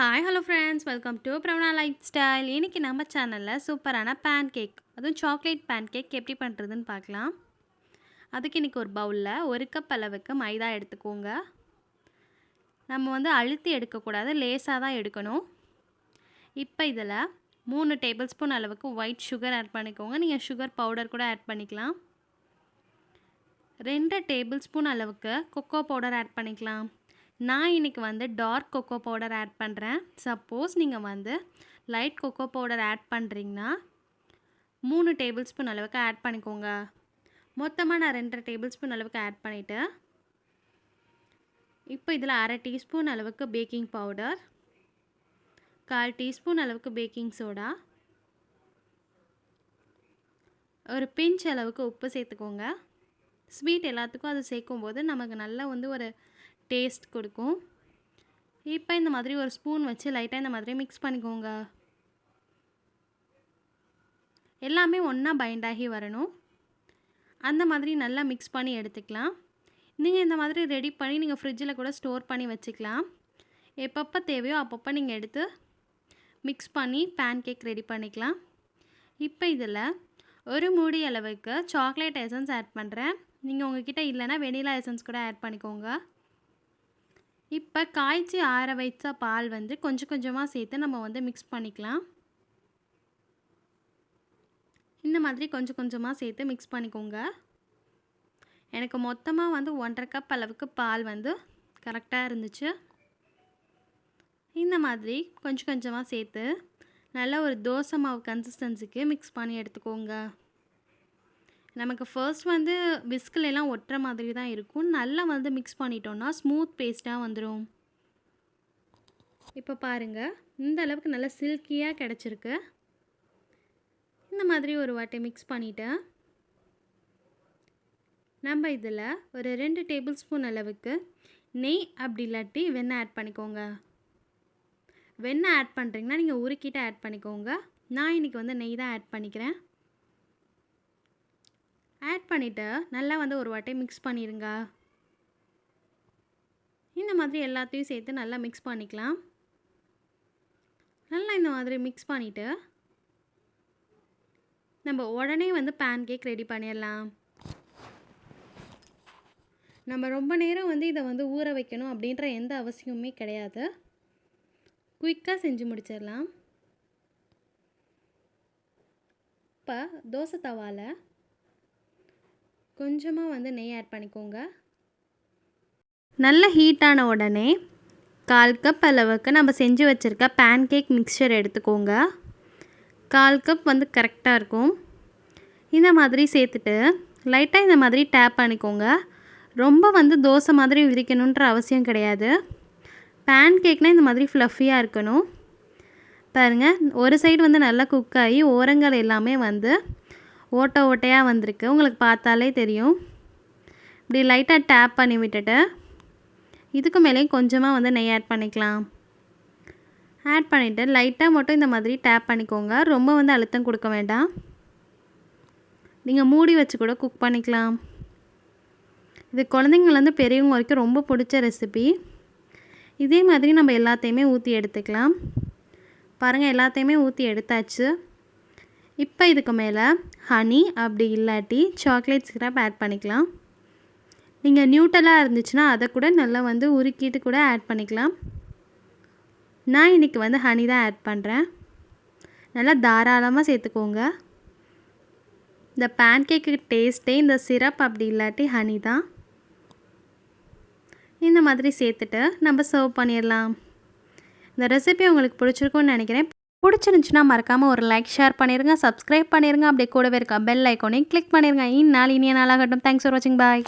Hi hello friends welcome to Pravana life style இன்றைக்கி நம்ம சேனலில் சூப்பரான பேன் கேக் அதுவும் சாக்லேட் பேன் கேக் எப்படி பண்ணுறதுன்னு பார்க்கலாம். அதுக்கு இன்றைக்கி ஒரு பவுலில் ஒரு கப் அளவுக்கு மைதா எடுத்துக்கோங்க. நம்ம வந்து அழுத்தி எடுக்கக்கூடாது லேசாக தான் எடுக்கணும். இப்போ இதில் மூணு டேபிள் ஸ்பூன் அளவுக்கு ஒயிட் சுகர் ஆட் பண்ணிக்கோங்க. நீங்கள் சுகர் பவுடர் கூட ஆட் பண்ணிக்கலாம். ரெண்டு டேபிள் ஸ்பூன் அளவுக்கு கொக்கோ பவுடர் ஆட் பண்ணிக்கலாம். நான் இன்றைக்கி வந்து டார்க் கொக்கோ பவுடர் ஆட் பண்ணுறேன் சப்போஸ் நீங்கள் வந்து லைட் கொக்கோ பவுடர் ஆட் பண்ணுறீங்கன்னா மூணு டேபிள் ஸ்பூன் அளவுக்கு ஆட் பண்ணிக்கோங்க. மொத்தமாக நான் ரெண்டரை டேபிள் ஸ்பூன் அளவுக்கு ஆட் பண்ணிவிட்டு இப்போ இதில் அரை டீஸ்பூன் அளவுக்கு பேக்கிங் பவுடர் கால் டீஸ்பூன் அளவுக்கு பேக்கிங் சோடா ஒரு பிஞ்ச் அளவுக்கு உப்பு சேர்த்துக்கோங்க. ஸ்வீட் எல்லாத்துக்கும் அது சேர்க்கும்போது நமக்கு நல்லா வந்து ஒரு டேஸ்ட் கொடுக்கும். இப்போ இந்த மாதிரி ஒரு ஸ்பூன் வச்சு லைட்டாக இந்த மாதிரி மிக்ஸ் பண்ணிக்கோங்க. எல்லாமே ஒன்றா பைண்ட் ஆகி வரணும். அந்த மாதிரி நல்லா மிக்ஸ் பண்ணி எடுத்துக்கலாம். நீங்கள் இந்த மாதிரி ரெடி பண்ணி நீங்கள் ஃப்ரிட்ஜில் கூட ஸ்டோர் பண்ணி வச்சுக்கலாம். எப்பப்போ தேவையோ அப்பப்போ நீங்கள் எடுத்து மிக்ஸ் பண்ணி பேன் கேக் ரெடி பண்ணிக்கலாம். இப்போ இதில் ஒரு மூடி அளவுக்கு சாக்லேட் எசன்ஸ் ஆட் பண்ணுறேன் நீங்கள் உங்ககிட்ட இல்லைன்னா வெனிலா எசன்ஸ் கூட ஆட் பண்ணிக்கோங்க. இப்போ காய்ச்சி ஆற வைத்த பால் வந்து கொஞ்சம் கொஞ்சமாக சேர்த்து நம்ம வந்து மிக்ஸ் பண்ணிக்கலாம். இந்த மாதிரி கொஞ்சம் கொஞ்சமாக சேர்த்து மிக்ஸ் பண்ணிக்கோங்க. எனக்கு மொத்தமாக வந்து ஒன்றரை கப் அளவுக்கு பால் வந்து கரெக்டாக இருந்துச்சு. இந்த மாதிரி கொஞ்சம் கொஞ்சமாக சேர்த்து நல்ல ஒரு தோசை மாவு கன்சிஸ்டன்சிக்கு மிக்ஸ் பண்ணி எடுத்துக்கோங்க. நமக்கு ஃபர்ஸ்ட் வந்து விஸ்கில் எல்லாம் ஒட்டுற மாதிரி தான் இருக்கும். நல்லா வந்து மிக்ஸ் பண்ணிட்டோன்னா ஸ்மூத் பேஸ்ட்டாக வந்துடும் இப்போ பாருங்கள் இந்த அளவுக்கு நல்லா சில்கியாக கிடச்சிருக்கு. இந்த மாதிரி ஒரு வாட்டி மிக்ஸ் பண்ணிவிட்டேன் நம்ம இதில் ஒரு ரெண்டு டேபிள் ஸ்பூன் அளவுக்கு நெய் அப்படி இல்லாட்டி வெண்ணெய் ஆட் பண்ணிக்கோங்க. வெண்ணெய் ஆட் பண்ணுறீங்கன்னா நீங்கள் உருக்கிட்டு ஆட் பண்ணிக்கோங்க. நான் இன்றைக்கி வந்து நெய் தான் ஆட் பண்ணிக்கிறேன். பண்ணிவிட்டு நல்லா வந்து ஒரு வாட்டி மிக்ஸ் பண்ணிடுங்க இந்த மாதிரி எல்லாத்தையும் சேர்த்து நல்லா மிக்ஸ் பண்ணிக்கலாம். நல்லா இந்த மாதிரி மிக்ஸ் பண்ணிவிட்டு நம்ம உடனே வந்து பேன் கேக் ரெடி பண்ணிடலாம். நம்ம ரொம்ப நேரம் வந்து இதை வந்து ஊற வைக்கணும் அப்படின்ற எந்த அவசியமுமே கிடையாது. குயிக்காக செஞ்சு முடிச்சிடலாம். இப்போ தோசை தவாவில் கொஞ்சமாக வந்து நெய் ஆட் பண்ணிக்கோங்க. நல்ல ஹீட்டான உடனே கால் கப் அளவுக்கு நம்ம செஞ்சு வச்சுருக்க பேன் கேக் மிக்சர் எடுத்துக்கோங்க. கால் கப் வந்து கரெக்டாக இருக்கும். இந்த மாதிரி சேர்த்துட்டு லைட்டாக இந்த மாதிரி டேப் பண்ணிக்கோங்க. ரொம்ப வந்து தோசை மாதிரி விரிக்கணுன்ற அவசியம் கிடையாது. பேன் கேக்னால் இந்த மாதிரி ஃப்ளஃபியாக இருக்கணும். பாருங்கள் ஒரு சைடு வந்து நல்லா குக் ஆகி ஓரங்கள் எல்லாமே வந்து ஓட்டை ஓட்டையாக வந்திருக்கு. உங்களுக்கு பார்த்தாலே தெரியும். இப்படி லைட்டாக டேப் பண்ணி விட்டுட்டு இதுக்கு மேலேயும் கொஞ்சமாக வந்து நெய் ஆட் பண்ணிக்கலாம். ஆட் பண்ணிவிட்டு லைட்டாக மட்டும் இந்த மாதிரி டேப் பண்ணிக்கோங்க. ரொம்ப வந்து அழுத்தம் கொடுக்க வேண்டாம். நீங்கள் மூடி வச்சு கூட குக் பண்ணிக்கலாம். இது குழந்தைங்கள்லேருந்து பெரியவங்க வரைக்கும் ரொம்ப பிடிச்ச ரெசிபி இதே மாதிரி நம்ம எல்லாத்தையுமே ஊற்றி எடுத்துக்கலாம். பாருங்கள் எல்லாத்தையுமே ஊற்றி எடுத்தாச்சு. இப்போ இதுக்கு மேலே ஹனி அப்படி இல்லாட்டி சாக்லேட் சிரப் ஆட் பண்ணிக்கலாம். நீங்கள் நியூட்டலாக இருந்துச்சுன்னா அதை கூட நல்லா வந்து உருக்கிட்டு கூட ஆட் பண்ணிக்கலாம். நான் இன்றைக்கி வந்து ஹனி தான் ஆட் பண்ணுறேன். நல்லா தாராளமாக சேர்த்துக்கோங்க. இந்த பேன் கேக்கு டேஸ்ட்டே இந்த சிரப் அப்படி இல்லாட்டி ஹனி தான். இந்த மாதிரி சேர்த்துட்டு நம்ம சர்வ் பண்ணிடலாம். இந்த ரெசிபி உங்களுக்கு பிடிச்சிருக்கும்னு நினைக்கிறேன். பிடிச்சிருந்துச்சுன்னா மறக்காமல் ஒரு லைக் ஷேர் பண்ணிடுங்க சப்ஸ்கிரைப் பண்ணிடுங்க அப்படியே கூடவே இருக்க பெல் ஐக்கோனையும் கிளிக் பண்ணிடுங்க இந்நாள் இனிய நாளாகட்டும். தேங்க்ஸ் ஃபார் வாட்சிங் பாய்